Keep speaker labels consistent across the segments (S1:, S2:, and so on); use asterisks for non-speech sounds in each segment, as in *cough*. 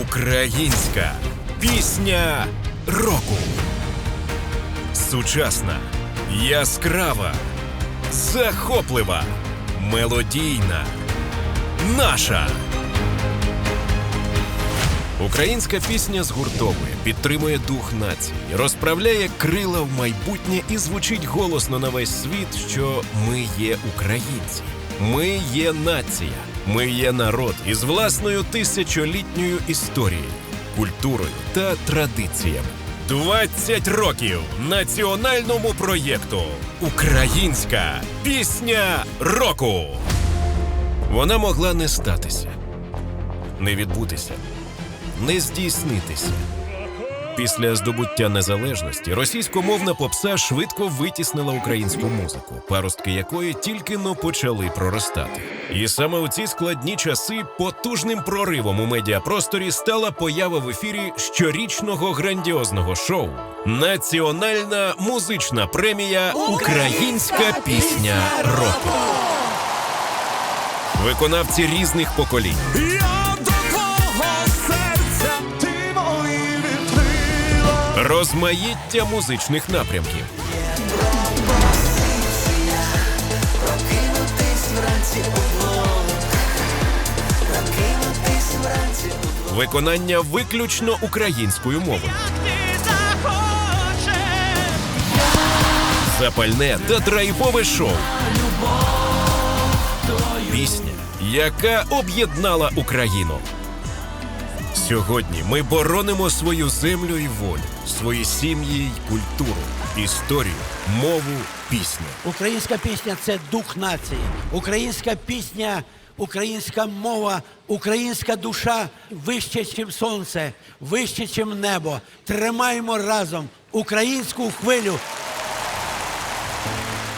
S1: Українська пісня року. Сучасна, яскрава, захоплива, мелодійна. Наша. Українська пісня згуртовує, підтримує дух нації, розправляє крила в майбутнє і звучить голосно на весь світ, що ми є українці. Ми є нація, ми є народ із власною тисячолітньою історією, культурою та традиціями. 20 років національному проєкту Українська пісня року. Вона могла не статися, не відбутися, не здійснитися. Після здобуття незалежності російськомовна попса швидко витіснила українську музику, паростки якої тільки но почали проростати. І саме у ці складні часи потужним проривом у медіапросторі стала поява в ефірі щорічного грандіозного шоу Національна музична премія Українська пісня року. Виконавці різних поколінь. Розмаїття музичних напрямків. Виконання виключно українською мовою. Запальне та драйвове шоу. Пісня, яка об'єднала Україну. Сьогодні ми боронимо свою землю і волю, свої сім'ї й культуру, історію, мову, пісню.
S2: Українська пісня це дух нації. Українська пісня, українська мова, українська душа вище, ніж сонце, вище, ніж небо. Тримаємо разом українську хвилю.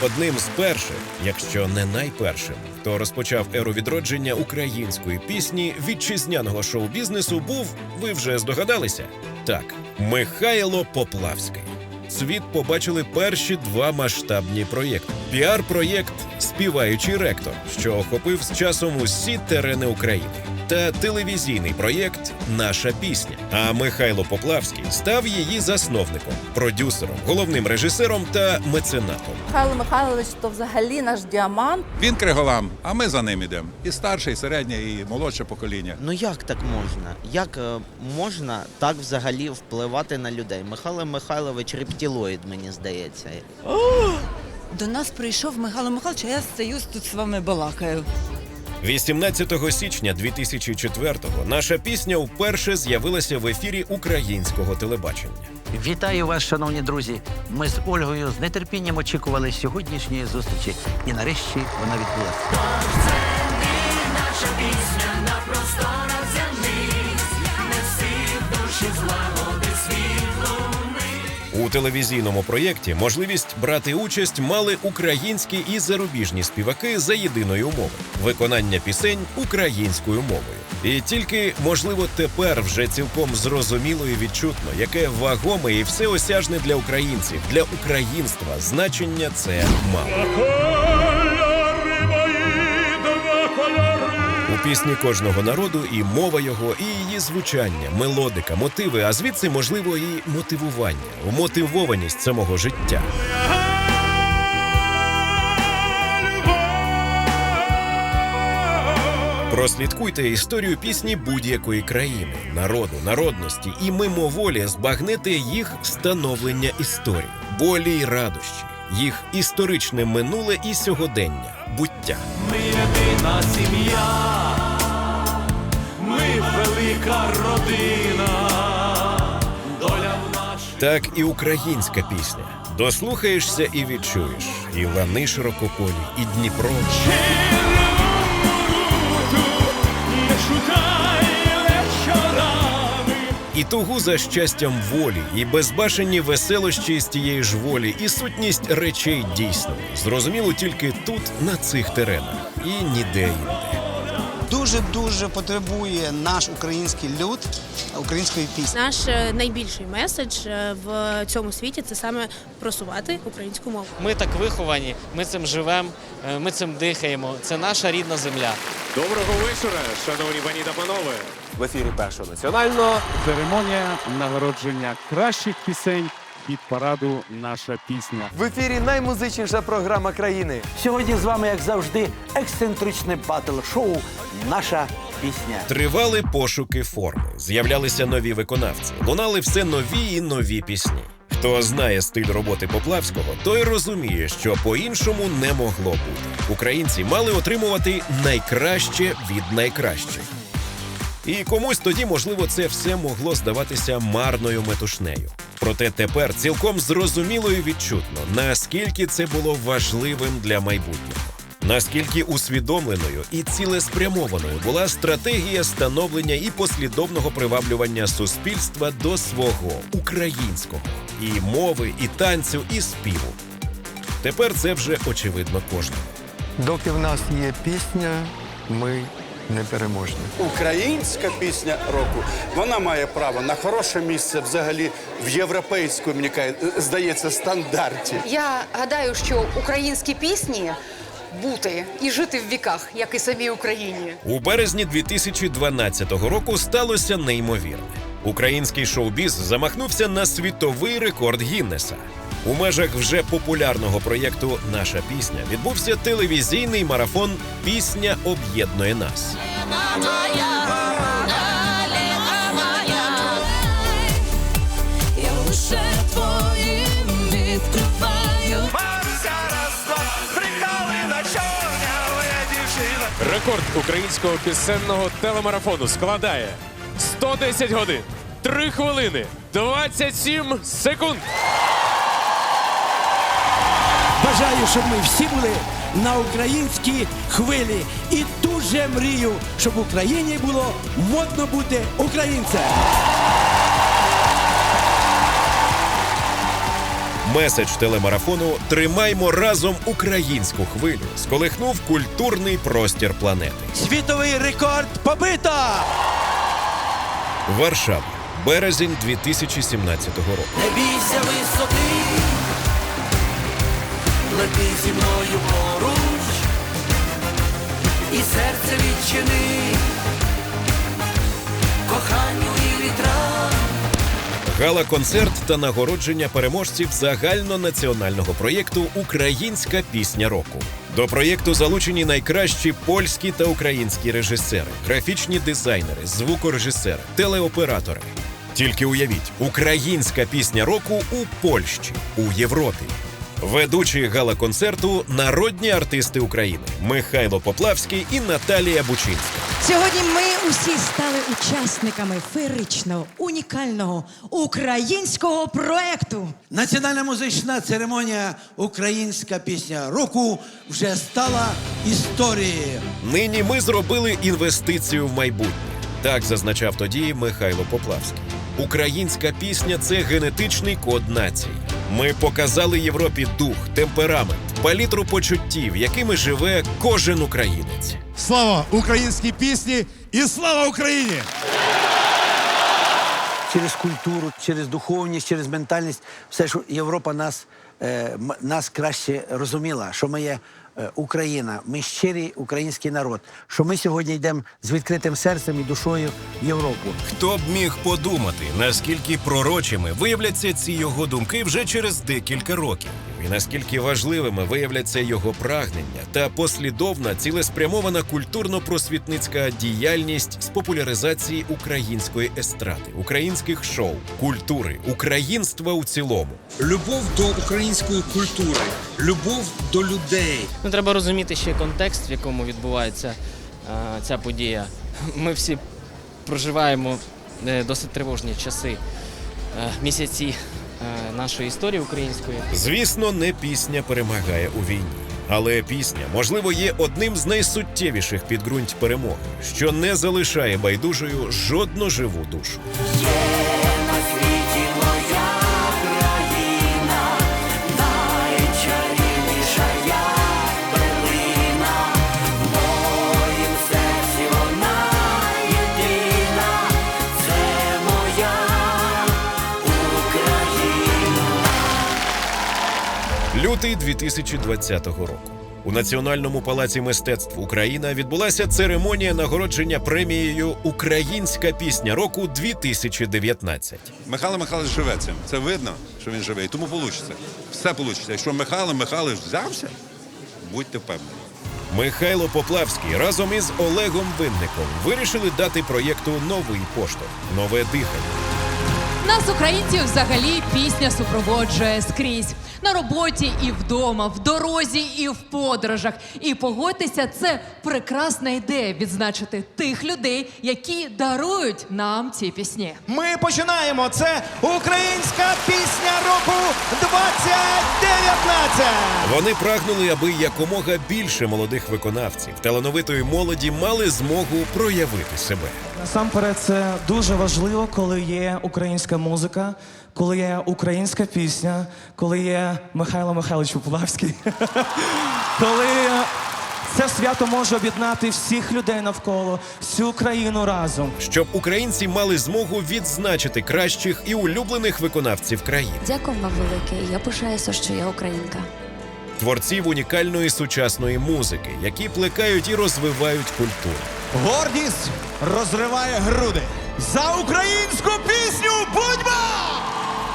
S1: Одним з перших, якщо не найпершим, хто розпочав еру відродження української пісні вітчизняного шоу-бізнесу, був, ви вже здогадалися? Так, Михайло Поплавський. Світ побачили перші два масштабні проєкти: піар-проєкт Співаючий ректор, що охопив з часом усі терени України, та телевізійний проєкт Наша пісня. А Михайло Поплавський став її засновником, продюсером, головним режисером та меценатом.
S3: Михайло Михайлович то взагалі наш діамант.
S4: Він криголам, а ми за ним ідемо. І старше, і середнє, і молодше покоління.
S5: Ну як так можна? Як е, можна так взагалі впливати на людей? Михайло Михайлович рептилоїд, мені здається.
S6: До нас прийшов Михайло Михайлович, а я стою тут з вами балакаю.
S1: 18 січня 2004-го наша пісня вперше з'явилася в ефірі українського телебачення.
S7: Вітаю вас, шановні друзі. Ми з Ольгою з нетерпінням очікували сьогоднішньої зустрічі, і нарешті вона відбулася.
S1: У телевізійному проєкті можливість брати участь мали українські і зарубіжні співаки за єдиною умови виконання пісень українською мовою. І тільки можливо тепер вже цілком зрозуміло і відчутно, яке вагоме і всеосяжне для українців, для українства значення це мало. Пісні кожного народу і мова його, і її звучання, мелодика, мотиви, а звідси можливо і мотивування, мотивованість самого життя. Прослідкуйте історію пісні будь-якої країни, народу, народності і мимоволі збагнете їх становлення історії, болі й радощі, їх історичне минуле і сьогодення, буття.
S8: Ми єдина сім'я, велика родина. Доля в наш.
S1: Так і українська пісня. Дослухаєшся і відчуєш. І лани широкополі, і Дніпро. І тугу за щастям волі, і безбашені веселощі з тієї ж волі, і сутність речей дійсної. Зрозуміло тільки тут, на цих теренах, і ніде інде.
S9: Дуже дуже потребує наш український люд української пісні.
S10: Наш е, найбільший меседж е, в цьому світі це саме просувати українську мову.
S11: Ми так виховані, ми цим живемо, ми цим дихаємо. Це наша рідна земля.
S12: Доброго вечора, шановні пані та панове.
S8: в ефірі першого національного. Церемонія нагородження кращих пісень від параду Наша пісня.
S12: В ефірі наймузичніша програма країни.
S2: Сьогодні з вами, як завжди, ексцентричне батл-шоу Наша пісня.
S1: Тривали пошуки форми, з'являлися нові виконавці, лунали все нові і нові пісні. Хто знає стиль роботи Поплавського, той розуміє, що по-іншому не могло бути. Українці мали отримувати найкраще від найкращих. І комусь тоді, можливо, це все могло здаватися марною метушнею. Проте тепер цілком зрозуміло і відчутно, наскільки це було важливим для майбутнього. Наскільки усвідомленою і цілеспрямованою була стратегія становлення і послідовного приваблювання суспільства до свого українського і мови, і танцю, і співу. Тепер це вже очевидно кожному.
S12: Доки в нас є пісня, ми не переможні.
S13: Українська пісня року вона має право на хороше місце взагалі в європейському, мені здається, стандарті.
S14: Я гадаю, що українські пісні бути і жити в віках, як і самій Україні.
S1: У березні 2012 року сталося неймовірне. Український шоу-біз замахнувся на світовий рекорд Гіннеса. У межах вже популярного проєкту Наша пісня відбувся телевізійний марафон Пісня об'єднує нас.
S15: Рекорд українського пісенного телемарафону складає 110 годин, 3 хвилини, 27 секунд.
S2: Бажаю, щоб ми всі були на українській хвилі. І дуже мрію, щоб в Україні було модно бути українцем.
S1: Меседж телемарафону Тримаймо разом українську хвилю сколихнув культурний простір планети.
S2: Світовий рекорд побито!
S1: Варшава, березень 2017 року.
S8: Не бійся висоти, лети зі мною поруч, і серце відчини, коханню і вітрам.
S1: Гала-концерт та нагородження переможців загальнонаціонального проєкту Українська пісня року. До проєкту залучені найкращі польські та українські режисери, графічні дизайнери, звукорежисери, телеоператори. Тільки уявіть, українська пісня року у Польщі, у Європі. Ведучі гала-концерту народні артисти України Михайло Поплавський і Наталія Бучинська.
S6: Сьогодні ми усі стали учасниками феєричного, унікального українського проекту.
S2: Національна музична церемонія Українська пісня року вже стала історією.
S1: Нині ми зробили інвестицію в майбутнє. Так зазначав тоді Михайло Поплавський. Українська пісня це генетичний код нації. Ми показали Європі дух, темперамент, палітру почуттів, якими живе кожен українець.
S16: Слава українській пісні і слава Україні!
S2: Через культуру, через духовність, через ментальність, все, що Європа нас, е, нас краще розуміла, що ми є е, Україна, ми щирий український народ, що ми сьогодні йдемо з відкритим серцем і душою в Європу.
S1: Хто б міг подумати, наскільки пророчими виявляться ці його думки вже через декілька років, і наскільки важливими виявляться його прагнення та послідовна цілеспрямована культурно-просвітницька діяльність з популяризації української естради, українських шоу, культури, українства у цілому.
S17: Любов до української культури, любов до людей.
S11: Ну, треба розуміти ще контекст, в якому відбувається е, ця подія. Ми всі проживаємо е, досить тривожні часи, е, місяці нашої історії української.
S1: Звісно, не пісня перемагає у війні. Але пісня, можливо, є одним з найсуттєвіших підґрунть перемоги, що не залишає байдужою жодну живу душу. Лютий 2020 року. У Національному палаці мистецтв Україна відбулася церемонія нагородження премією Українська пісня року 2019.
S4: Михайло Михайлович живе цим. Це видно, що він живе. І тому вийде. Все вийде. Якщо Михайло Михайлович взявся, будьте впевнені.
S1: Михайло Поплавський разом із Олегом Винником вирішили дати проєкту новий поштовх, нове дихання.
S18: Нас, українців, взагалі пісня супроводжує скрізь на роботі і вдома, в дорозі і в подорожах. І погодьтеся, це прекрасна ідея відзначити тих людей, які дарують нам ці пісні.
S19: Ми починаємо. Це українська пісня року 2019.
S1: Вони прагнули, аби якомога більше молодих виконавців талановитої молоді мали змогу проявити себе.
S20: Насамперед, це дуже важливо, коли є українська музика, коли є українська пісня, коли є Михайло Михайлович Поплавський. *laughs* коли це свято може об'єднати всіх людей навколо, всю країну разом.
S1: щоб українці мали змогу відзначити кращих і улюблених виконавців країни,
S21: Дякую вам велике. Я пишаюся, що я українка.
S1: Творців унікальної сучасної музики, які плекають і розвивають культуру.
S19: Гордість розриває груди. За українську пісню будьмо!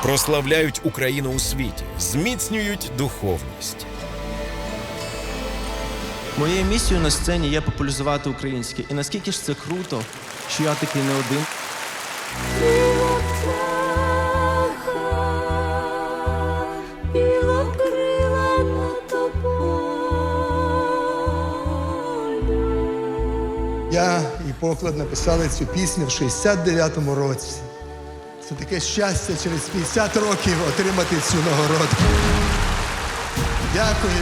S1: прославляють Україну у світі, зміцнюють духовність.
S22: Моєю місією на сцені є популяризувати українське. І наскільки ж це круто, що я такий не один.
S23: Поклад написали цю пісню в 69-му році. Це таке щастя через 50 років отримати цю нагороду. Дякую.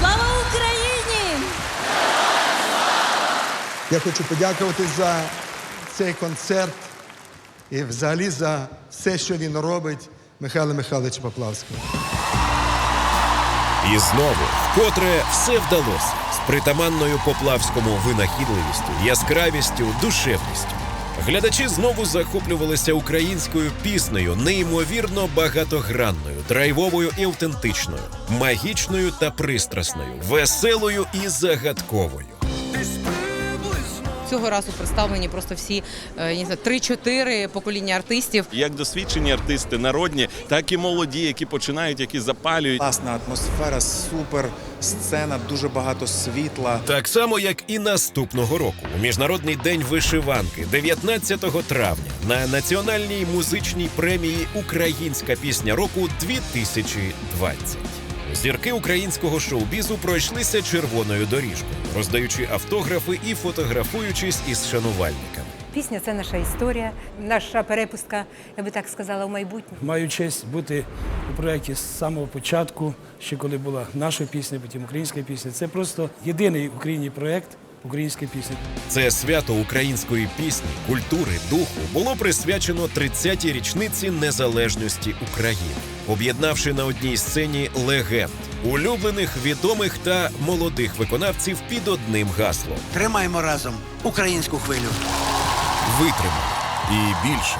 S18: Слава Україні!
S23: Я хочу подякувати за цей концерт і взагалі за все, що він робить Михайло Михайлович Поплавський.
S1: І знову, вкотре все вдалося з притаманною поплавському винахідливістю, яскравістю, душевністю. Глядачі знову захоплювалися українською піснею, неймовірно багатогранною, драйвовою і автентичною, магічною та пристрасною, веселою і загадковою.
S24: Цього разу представлені просто всі е, я не знаю, 3-4 покоління артистів.
S25: Як досвідчені артисти, народні, так і молоді, які починають, які запалюють.
S26: Класна атмосфера, супер сцена, дуже багато світла.
S1: Так само, як і наступного року, у міжнародний день вишиванки, 19 травня, на національній музичній премії Українська пісня року 2020. Зірки українського шоу-бізу пройшлися червоною доріжкою, роздаючи автографи і фотографуючись із шанувальниками.
S27: Пісня це наша історія, наша перепустка, я би так сказала, в майбутнє.
S28: Маю честь бути у проєкті з самого початку, ще коли була наша пісня, потім українська пісня. Це просто єдиний в Україні проєкт української пісні.
S1: Це свято української пісні, культури, духу було присвячено 30-й річниці незалежності України, об'єднавши на одній сцені легенд, улюблених, відомих та молодих виконавців під одним гаслом.
S2: Тримаємо разом українську хвилю.
S1: Витримали. І більше.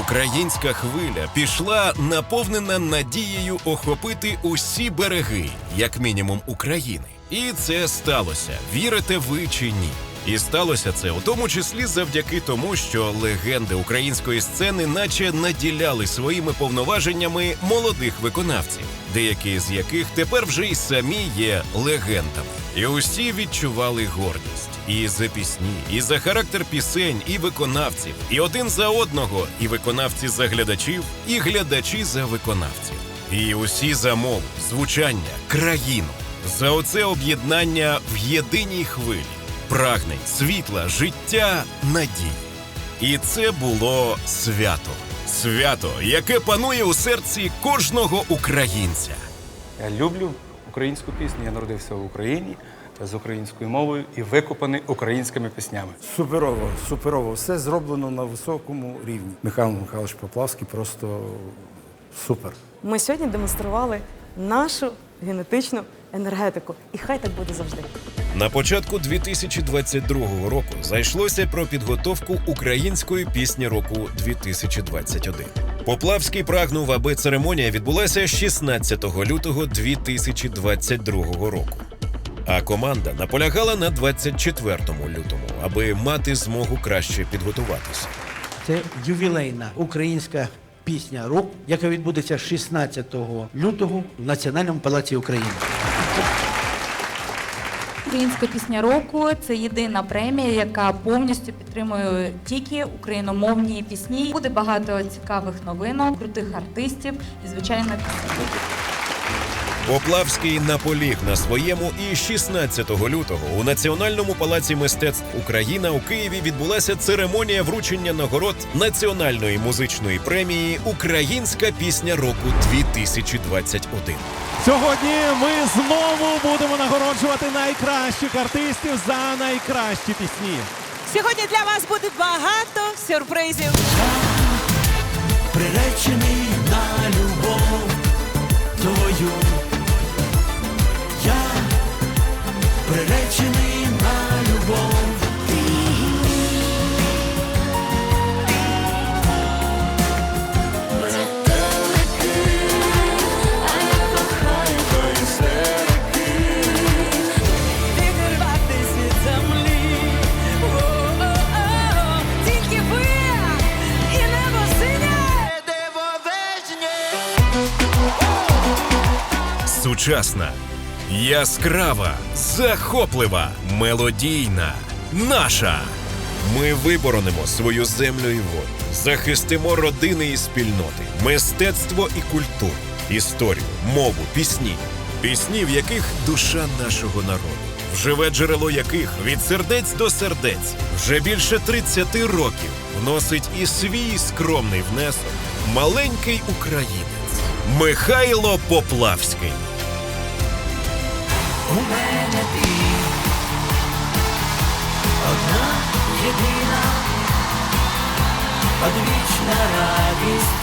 S1: Українська хвиля пішла наповнена надією охопити усі береги, як мінімум України. І це сталося. Вірите ви чи ні? І сталося це у тому числі завдяки тому, що легенди української сцени, наче наділяли своїми повноваженнями молодих виконавців, деякі з яких тепер вже й самі є легендами. І усі відчували гордість і за пісні, і за характер пісень, і виконавців, і один за одного, і виконавці за глядачів, і глядачі за виконавців, і усі за мову, звучання, країну, за оце об'єднання в єдиній хвилі, прагнень, світла, життя, надії. І це було свято. Свято, яке панує у серці кожного українця.
S29: Я люблю українську пісню. Я народився в Україні з українською мовою і викопаний українськими піснями.
S28: Суперово, суперово. Все зроблено на високому рівні. Михайло Михайлович Поплавський просто супер.
S30: Ми сьогодні демонстрували нашу генетичну енергетику. І хай так буде завжди.
S1: На початку 2022 року зайшлося про підготовку української пісні року 2021. Поплавський прагнув, аби церемонія відбулася 16 лютого 2022 року. А команда наполягала на 24 лютому, аби мати змогу краще підготуватися.
S2: Це ювілейна українська пісня рок, яка відбудеться 16 лютого в Національному палаці України.
S31: Українська пісня року це єдина премія, яка повністю підтримує тільки україномовні пісні. Буде багато цікавих новинок, крутих артистів і звичайно пісень.
S1: Поплавський наполіг на своєму і 16 лютого у Національному палаці мистецтв Україна у Києві відбулася церемонія вручення нагород Національної музичної премії Українська пісня року 2021.
S19: Сьогодні ми знову будемо нагороджувати найкращих артистів за найкращі пісні.
S32: Сьогодні для вас буде багато сюрпризів.
S1: Сучасна, яскрава, захоплива, мелодійна, наша. Ми виборонимо свою землю і воду, захистимо родини і спільноти, мистецтво і культуру, історію, мову, пісні, пісні, в яких душа нашого народу, вживе джерело яких від сердець до сердець. Вже більше 30 років вносить і свій скромний внесок маленький українець Михайло Поплавський.
S2: У мене ти. Одна єдина, одвічна радість.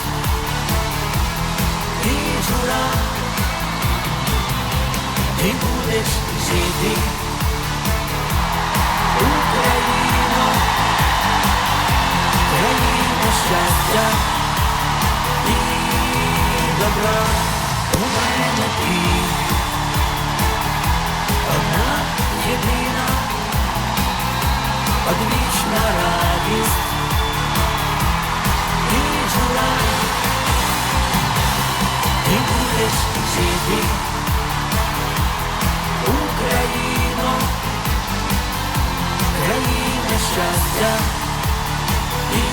S2: І жура, ти будеш жити, Україно, країна щастя і добра, у мене ти. єдина, одвічна радість і жура, і будеш жити, Україно, країна щастя і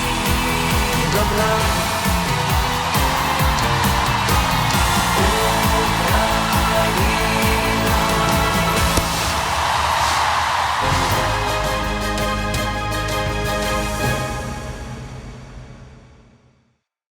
S2: добра.